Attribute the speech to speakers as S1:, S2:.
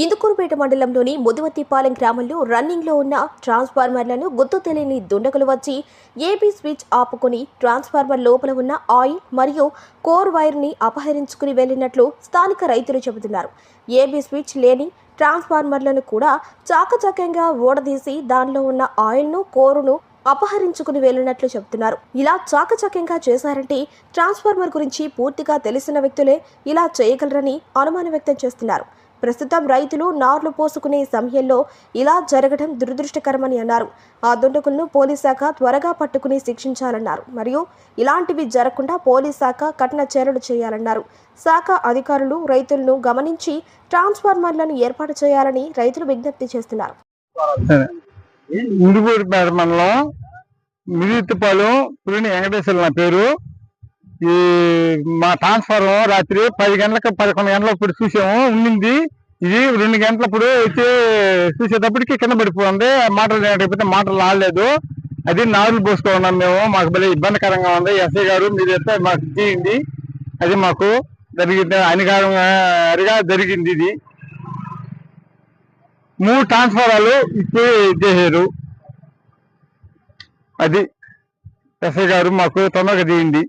S1: ఇందుకూరుపేట మండలంలోని ముదువత్తిపాలెం గ్రామంలో రన్నింగ్లో ఉన్న ట్రాన్స్ఫార్మర్లను గుర్తు తెలియని దుండగులు వచ్చి ఏబీ స్విచ్ ఆపుకుని ట్రాన్స్ఫార్మర్ లోపల ఉన్న ఆయిల్ మరియు కోర్ వైర్ని అపహరించుకుని వెళ్ళినట్లు స్థానిక రైతులు చెబుతున్నారు. ఏబీ స్విచ్ లేని ట్రాన్స్ఫార్మర్లను కూడా చాకచక్యంగా ఓడదీసి దానిలో ఉన్న ఆయిల్ను కోరును అపహరించుకుని వెళ్ళినట్లు చెబుతున్నారు. ఇలా చాకచక్యంగా చేశారంటే ట్రాన్స్ఫార్మర్ గురించి పూర్తిగా తెలిసిన వ్యక్తులే ఇలా చేయగలరని అనుమానం వ్యక్తం చేస్తున్నారు. ప్రస్తుతం రైతులు నార్లు పోసుకునే సమయంలో ఇలా జరగడం దురదృష్టకరమని అన్నారు. ఆ దుండకులను పోలీస్ శాఖ త్వరగా పట్టుకుని శిక్షించాలన్నారు. మరియు ఇలాంటివి జరగకుండా పోలీస్ శాఖ కఠిన చర్యలు చేయాలన్నారు. శాఖ అధికారులు రైతులను గమనించి ట్రాన్స్ఫార్మర్లను ఏర్పాటు చేయాలని రైతులు విజ్ఞప్తి చేస్తున్నారు.
S2: ఇందుకూరుపేట మండలం మిరితిపాలెం పులిని వెంకటేశ్వర నా పేరు. ఈ మా ట్రాన్స్ఫార్మర్ రాత్రి పది గంటలకు పదకొండు గంటలప్పుడు చూసాము ఉండింది ఇది రెండు గంటలప్పుడు వచ్చి చూసేటప్పటికి కింద పడిపోయింది. మాటలు లేకపోతే మాటలు రాలేదు అది నారులు పోసుకో ఉన్నాం మేము. మాకు భలే ఇబ్బందికరంగా ఉంది. ఎస్ఐ గారు మీరు ఎత్తే మాకు చేయండి అది మాకు జరిగింది అనికారంగా జరిగింది ఇది. మూడు ట్రాన్స్ఫారాలు ఇచ్చి చేశారు. అది ఎస్ఐ గారు మాకు తొందరగా చేయండి.